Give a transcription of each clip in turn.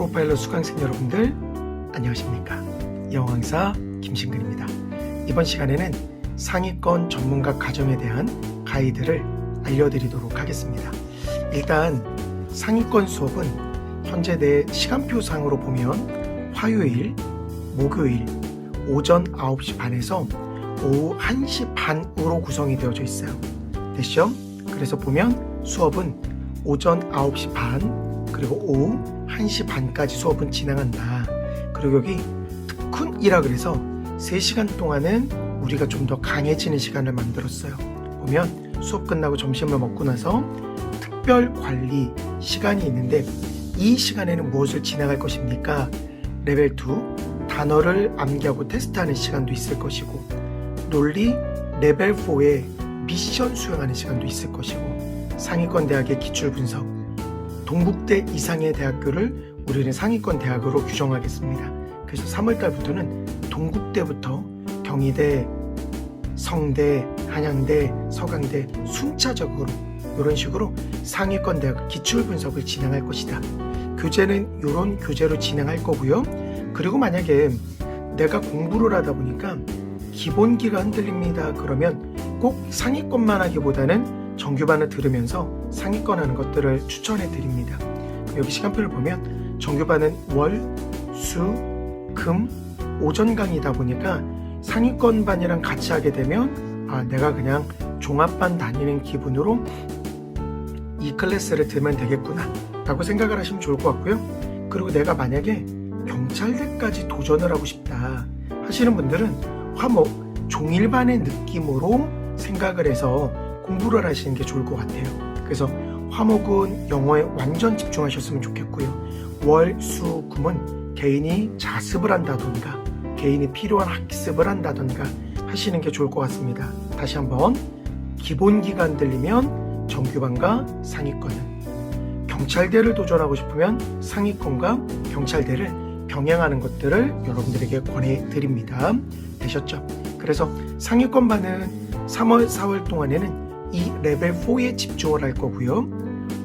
프로파일러 수강생 여러분들 안녕하십니까? 영왕사 김신근입니다. 이번 시간에는 상위권 전문가 과정에 대한 가이드를 알려드리도록 하겠습니다. 일단 상위권 수업은 현재 내 시간표상으로 보면 화요일, 목요일 오전 9시 반에서 오후 1시 반으로 구성이 되어져 있어요. 됐죠? 그래서 보면 수업은 오전 9시 반 그리고 오후 1시 반까지 수업은 진행한다. 그리고 여기 특훈이라 그래서 3시간 동안은 우리가 좀 더 강해지는 시간을 만들었어요. 보면 수업 끝나고 점심을 먹고 나서 특별 관리 시간이 있는데 이 시간에는 무엇을 진행할 것입니까? 레벨 2 단어를 암기하고 테스트하는 시간도 있을 것이고 논리 레벨 4의 미션 수행하는 시간도 있을 것이고 상위권 대학의 기출 분석 동국대 이상의 대학교를 우리는 상위권 대학으로 규정하겠습니다. 그래서 3월 달부터는 동국대부터 경희대, 성대, 한양대, 서강대 순차적으로 이런 식으로 상위권 대학 기출 분석을 진행할 것이다. 교재는 이런 교재로 진행할 거고요. 그리고 만약에 내가 공부를 하다 보니까 기본기가 흔들립니다. 그러면 꼭 상위권만 하기보다는 정규반을 들으면서 상위권 하는 것들을 추천해 드립니다. 여기 시간표를 보면 정규반은 월, 수, 금, 오전 강의다 보니까 상위권 반이랑 같이 하게 되면 아, 내가 그냥 종합반 다니는 기분으로 이 클래스를 들으면 되겠구나 라고 생각을 하시면 좋을 것 같고요. 그리고 내가 만약에 경찰대까지 도전을 하고 싶다 하시는 분들은 화목 종일반의 느낌으로 생각을 해서 공부를 하시는 게 좋을 것 같아요. 그래서 화목은 영어에 완전 집중하셨으면 좋겠고요. 월, 수, 금은 개인이 자습을 한다던가 개인이 필요한 학습을 한다던가 하시는 게 좋을 것 같습니다. 다시 한번 기본기가 흔들리면 정규반과 상위권은 경찰대를 도전하고 싶으면 상위권과 경찰대를 병행하는 것들을 여러분들에게 권해드립니다. 되셨죠? 그래서 상위권 반은 3월, 4월 동안에는 이 레벨 4에 집중을 할 거고요.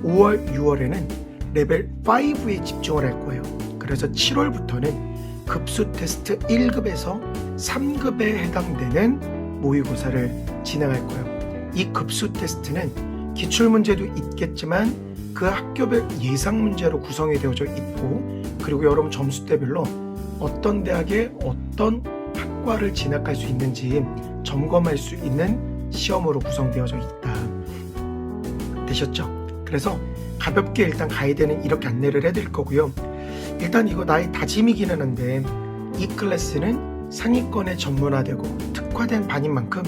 5월, 6월에는 레벨 5에 집중을 할 거예요. 그래서 7월부터는 급수 테스트 1급에서 3급에 해당되는 모의고사를 진행할 거예요. 이 급수 테스트는 기출 문제도 있겠지만 그 학교별 예상 문제로 구성이 되어져 있고 그리고 여러분 점수대별로 어떤 대학에 어떤 학과를 진학할 수 있는지 점검할 수 있는 시험으로 구성되어져 있다. 되셨죠? 그래서 가볍게 일단 가이드는 이렇게 안내를 해드릴 거고요. 일단 이거 나의 다짐이기는 한데 이 클래스는 상위권에 전문화되고 특화된 반인 만큼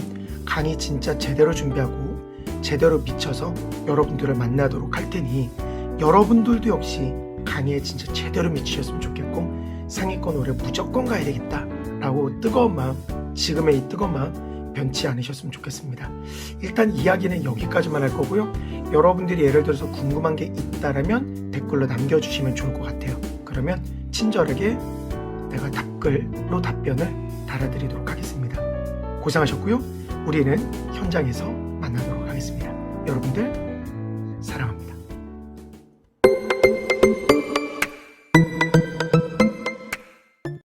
강의 진짜 제대로 준비하고 제대로 미쳐서 여러분들을 만나도록 할 테니 여러분들도 역시 강의에 진짜 제대로 미치셨으면 좋겠고 상위권 올해 무조건 가야 되겠다 라고 뜨거운 마음 지금의 이 뜨거운 마음 변치 않으셨으면 좋겠습니다. 일단 이야기는 여기까지만 할 거고요. 여러분들이 예를 들어서 궁금한 게 있다라면 댓글로 남겨주시면 좋을 것 같아요. 그러면 친절하게 내가 답글로 답변을 달아드리도록 하겠습니다. 고생하셨고요. 우리는 현장에서 만나도록 하겠습니다. 여러분들